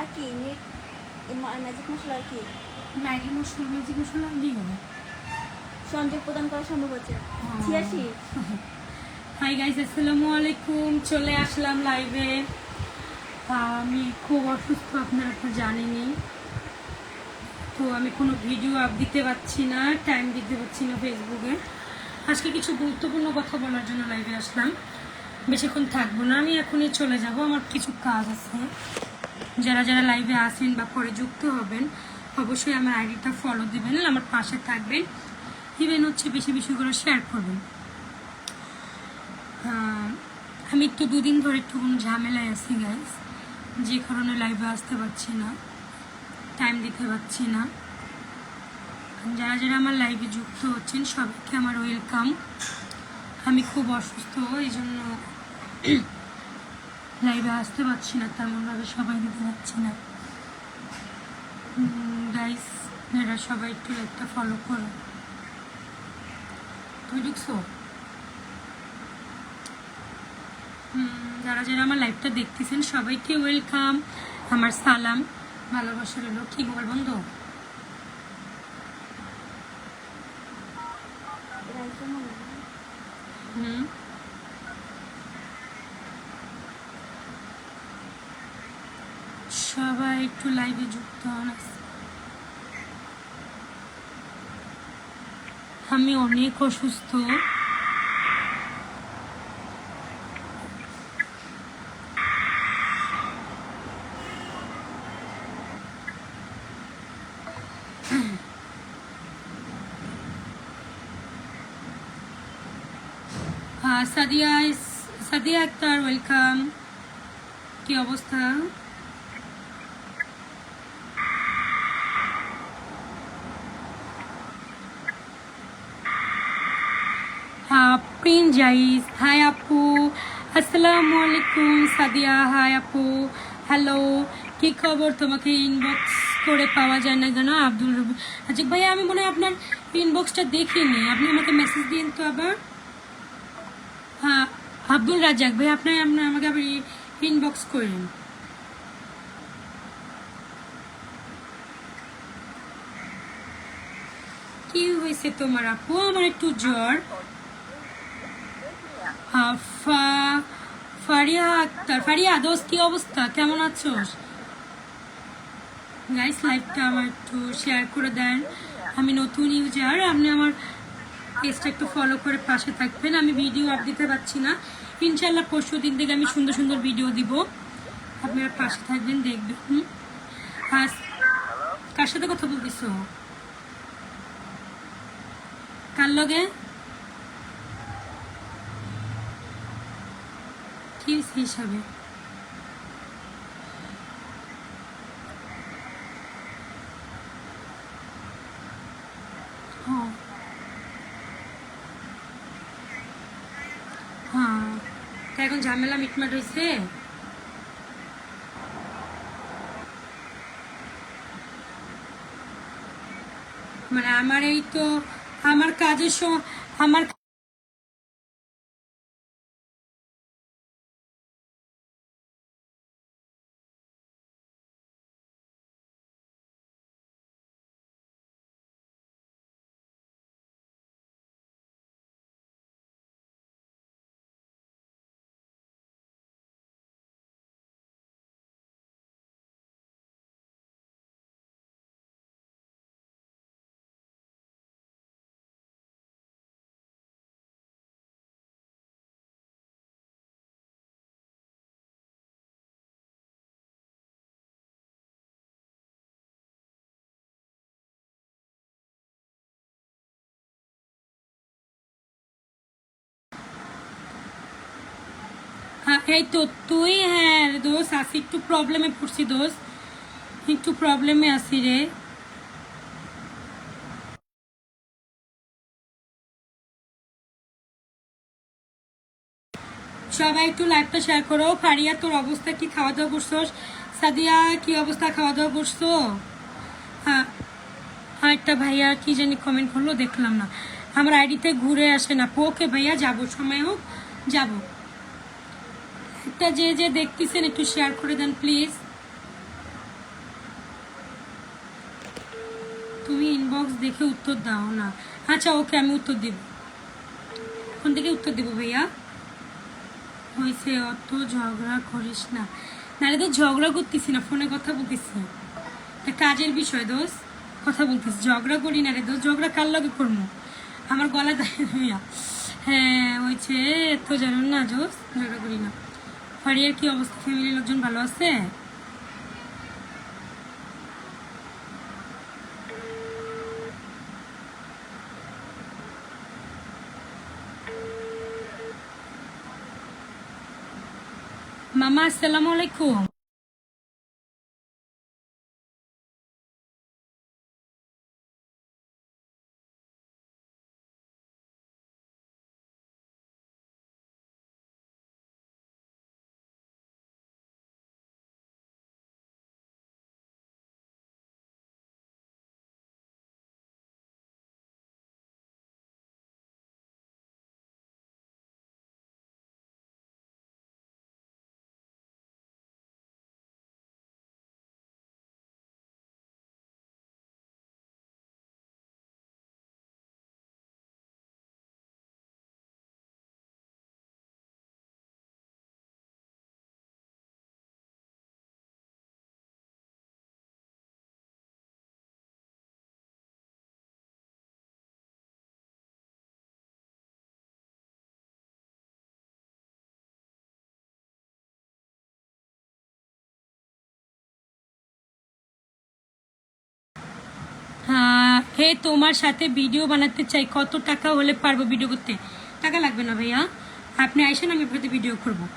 আর কি ম্যাজিক মশলা আর কি ম্যাগি মশলা ম্যাজিক মশলা দিয়ে হবে সংযোগ প্রদান করা সম্ভব হচ্ছে ছিয়াশি হাই গাইস আসসালামু আলাইকুম। চলে আসলাম লাইভে আমি খুব অসুস্থ আপনারা তো জানেনই। তো আমি কোনো ভিডিও আপ দিতে পারছি না টাইম দিতে পারছি না ফেসবুকে আজকে কিছু গুরুত্বপূর্ণ কথা বলার জন্য লাইভে আসলাম। বেশিক্ষণ থাকব না আমি এখনই চলে যাব। আমার কিছু কাজ আছে। যারা যারা লাইভে আসেন বা পরে যুক্ত হবেন, অবশ্যই আমার আইডিটা ফলো দেবেন, আমার পাশে থাকবেন। ইভেন হচ্ছে বেশি বেশি করে শেয়ার করবেন। আমি একটু দুদিন ধরে একটু কোনো ঝামেলায় আছি গাইজ যে কারণে লাইভে আসতে পারছি না টাইম দিতে পারছি না। যারা যারা আমার লাইভে যুক্ত হচ্ছেন, সবাইকে আমার ওয়েলকাম আমি খুব অসুস্থ এই জন্য লাইভে আসতে পারছি না তেমনভাবে সবাই দিতে পারছি না। গাইস এরা সবাই একটু লাইভটা ফলো করো। ঢুকছো হুম, যারা যারা আমার লাইভটা দেখতেছেন সবাইকে ওয়েলকাম আমার সালাম ভালোবাসা রইল কি বল বন্ধু? হুম? সবাই একটু লাইভে যুক্ত হন। আমি অনেক অসুস্থ। সাদিয়া সাদিয়া আক্তার ওয়েলকাম কি অবস্থা? প্রিন জাইস হাই আপু আসসালামু আলাইকুম সাদিয়া হাই আপু কি খবর তোমাকে ইনবক্স করে পাওয়া যায় না কেন আব্দুল রবি আচ্ছা ভাইয়া, আমি মনে হয় আপনার ইনবক্সটা দেখিনি। আপনি আমাকে মেসেজ দিন তো আবার। হ্যাঁ আব্দুল রাজাক ভাই আপনি আপনার আমাকে আবার ইনবক্স করেন। কি হয়েছে তোমার, আপু? আমার একটু জ্বর। ফারিয়া আক্তার, ফারিয়া দোস্ত, কি অবস্থা? কেমন আছো? গাইস লাইভটা আমার একটু শেয়ার করে দেন। আমি নতুন ইউজার আপনি আমার পেজটা একটু ফলো করে পাশে থাকবেন। আমি ভিডিও আপ দিতে পারছি না। ইনশাল্লাহ পরশু দিন থেকে আমি সুন্দর সুন্দর ভিডিও দিব। আপনারা পাশে থাকবেন, দেখবেন, হুম? আর কার সাথে কথা বলতেছো? কার লগে? হয়েছে হিসাবে। ও। হ্যাঁ। তা এখন ঝামেলা মিটমাট হয়েছে মানে আমার এই তো, আমার কাজের আমার এই তো তুই হ্যাঁ দোষ আসি একটু প্রবলেমে পড়ছি দোষ একটু প্রবলেমে আসি রে। সবাই একটু লাইভটা শেয়ার করো। ফারিয়া, তোর অবস্থা কি? খাওয়া দাওয়া করছোস? সাদিয়া, কি অবস্থা? খাওয়া দাওয়া করছ? হ্যাঁ। একটা ভাইয়া কি জানি কমেন্ট করল, দেখলাম না। আমার আইডিতে ঘুরে আসে না। ওকে ভাইয়া? যাব। সময় হোক, যাব। টা যে যে দেখতেছেন, একটু শেয়ার করে দেন প্লিজ তুমি ইনবক্স দেখে উত্তর দাও না। আচ্ছা ওকে আমি উত্তর দিব। কোন দিকে উত্তর দিব ভাইয়া? হয়েছে অত ঝগড়া করিস না। নারে তো ঝগড়া করতেছি না, ফোনে কথা বলতেছি। তা কাজের বিষয় দোষ কথা বলতেছি, ঝগড়া করি না রে দোষ ঝগড়া কার লাগে করব আমার গলা দায় হ্যাঁ হয়েছে তো জানো না জোস ঝগড়া করি না। ফারিয়ার কি অবস্থা? ফ্যামিলির লোকজন ভালো আছে? মামা আসসালামু আলাইকুম। হে, তোমার সাথে ভিডিও বানাতে চাই। কত টাকা হলে পারব ভিডিও করতে? টাকা লাগবে না ভাইয়া। আপনি আইসেন, আমি আপনাদের ভিডিও করব।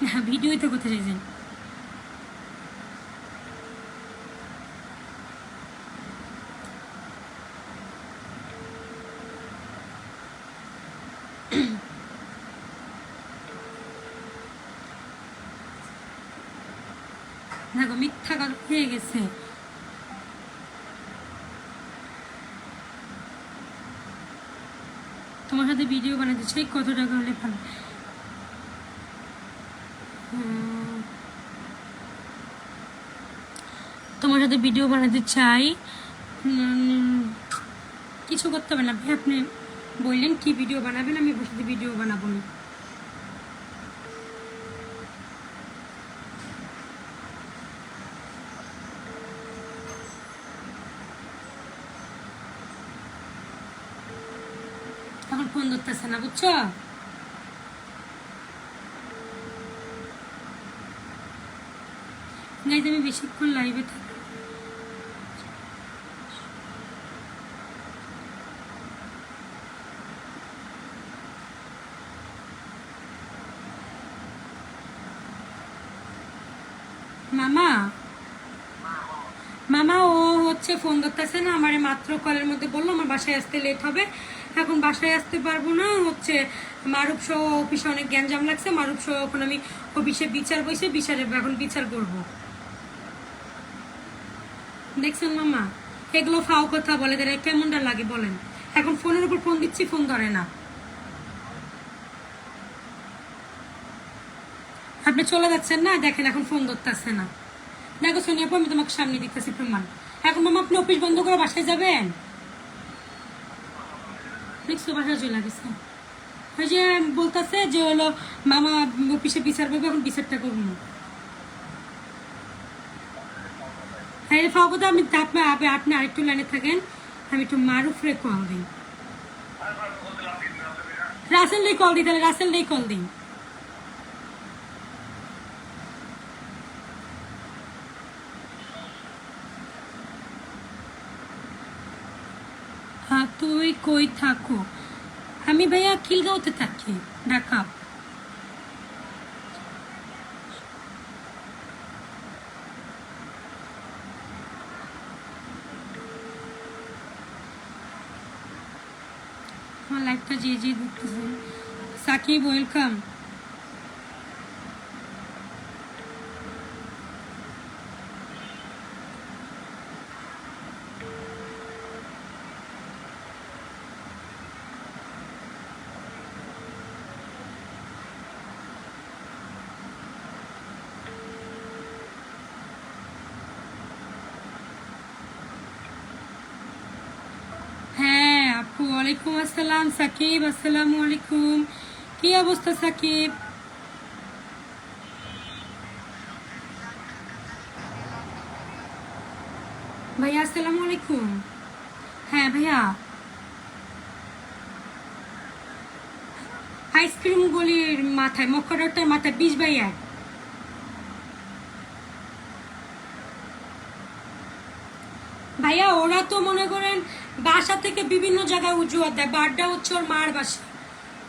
হ্যাঁ ভিডিওই তো করতে চাইছেন। দেখো, মিথ্যা হয়ে গেছে। তোমার সাথে ভিডিও বানাতে চাই, কত টাকা হলে ভালো? তোমার সাথে ভিডিও বানাতে চাই কিছু করতে হবে না। আপনি বললেন কি ভিডিও বানাবেন, আমি আপনার সাথে ভিডিও বানাবো না এখন ফোন ধরতেছে না, বুঝছ? গাইজ, আমি বেশিক্ষণ লাইভে থাকি মামা? মামা, ও হচ্ছে ফোন ধরতেছে না, আমার মাত্র কলের মধ্যে বলল, আমার বাসায় আসতে লেট হবে। এখন বাসায় আসতে পারব না। হচ্ছে মারুপ সহ অফিসে অনেক গ্যাঞ্জাম লাগছে। মারুপ সহ এখন আমি অফিসে বিচার বসে বিচারে এখন বিচার করব। দেখছেন মামা? এগুলো ফাও কথা বলে, তারা কেমনটা লাগে বলেন? এখন ফোনের উপর ফোন দিচ্ছি, ফোন ধরে না। আপনি চলে যাচ্ছেন না? দেখেন এখন ফোন ধরতেছে না। দেখো সোনিয়া আমি তোমাকে সামনে দিতেছি প্রমাণ। এখন মামা আপনি অফিস বন্ধ করে বাসায় যাবেন? দেখছ বাসায় চলে গেছে। ওই যে বলতেছে যে হলো, মামা অফিসে বিচার করবে, এখন বিচারটা করব। হ্যাঁ ফাওকতা আমি আপনি আপনি আরেকটু লাইনে থাকেন, আমি একটু মারুফ রে কল দিই। রাসেল কল দিই, তাহলে রাসেল কল দিই। তুই কই থাকো। আমি ভাইয়া খিলগাঁওতে থাকি ঢাকা। লাইফটা যে যে দেখতেছে সাকিব ওয়েলকাম ওয়ালাইকুম আসসালাম, সাকিব। আসসালামু আলাইকুম। কি অবস্থা, সাকিব? ভাইয়া, আসসালামু আলাইকুম। হ্যাঁ ভাইয়া। আইসক্রিম গলির মাথায় মক্কাডারটার মাথায় বিশ এক। ভাইয়া, ওরা তো মনে করেন বাসা থেকে বিভিন্ন জায়গায় উজুয়া দেয়। বাড্ডা হচ্ছে ওর মার বাসা।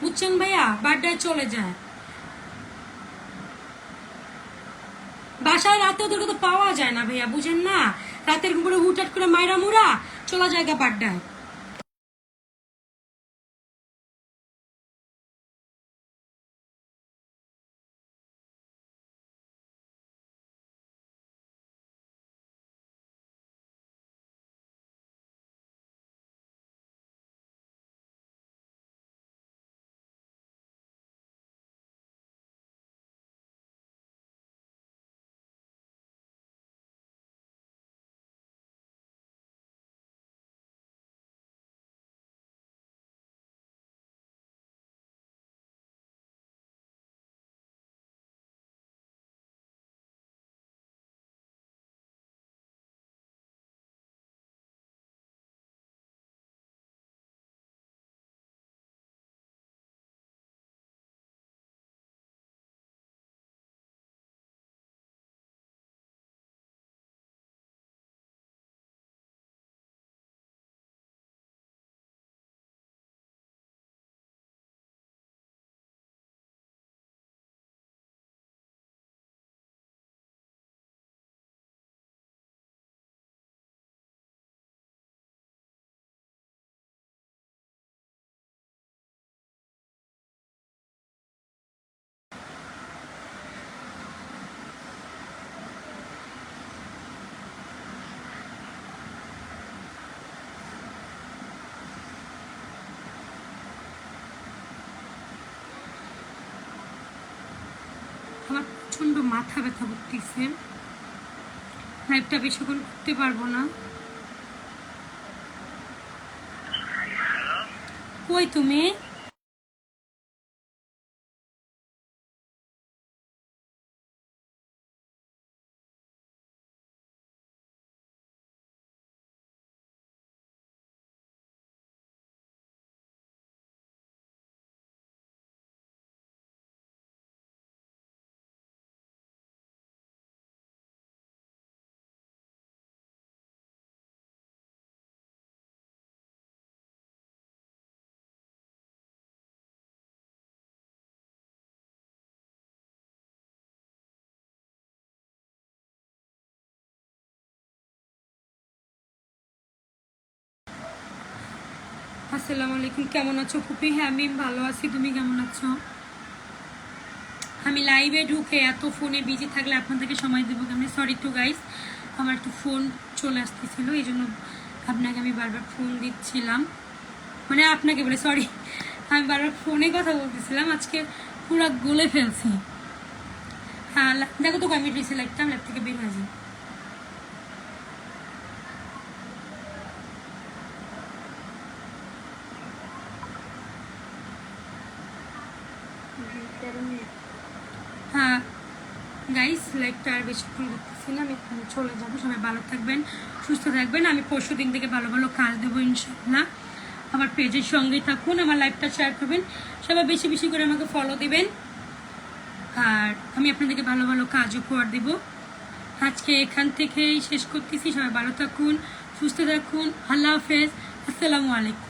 বুঝছেন ভাইয়া? বাড্ডায় চলে যায়। বাসায় রাতে ওদেরকে তো পাওয়া যায় না ভাইয়া, বুঝেন না? রাতের উপরে হুটহাট করে মায়রা মুরা চলা যায় গা বাড্ডায়। আমার প্রচণ্ড মাথা ব্যথা করতেছে। লাইফটা বেশিক্ষণ করতে পারব না। কই তুমি? আসসালামু আলাইকুম। কেমন আছো ফুপি? হ্যাঁ আমি ভালো আছি। তুমি কেমন আছো? আমি লাইভে ঢুকে এত ফোনে বিজি থাকলে আপনাদেরকে সময় দেবো কেমন? সরি টু গাইস আমার একটু ফোন চলে আসতেছিল, এই জন্য আপনাকে আমি বারবার ফোন দিচ্ছিলাম। মানে আপনাকে বলে সরি আমি বারবার ফোনে কথা বলতেছিলাম, আজকে পুরো গলে ফেলছি। হ্যাঁ দেখো তো আমি রিসে লাগতাম ল্যাব থেকে বের হয়ে যাই হ্যাঁ। গাইস লাইফটা আর বেশিক্ষণ আমি এখন চলে যাব। সবাই ভালো থাকবেন, সুস্থ থাকবেন। আমি পরশু দিন থেকে ভালো ভালো কাজ দেবো ইনশাল্লাহ আমার পেজের সঙ্গেই থাকুন, আমার লাইফটা শেয়ার করবেন। সবাই বেশি বেশি করে আমাকে ফলো দিবেন। আর আমি আপনাদেরকে ভালো ভালো কাজ উপহার দেব। আজকে এখান থেকেই শেষ করতেছি। সবাই ভালো থাকুন, সুস্থ থাকুন। আল্লাহ হাফেজ। আসসালামু আলাইকুম।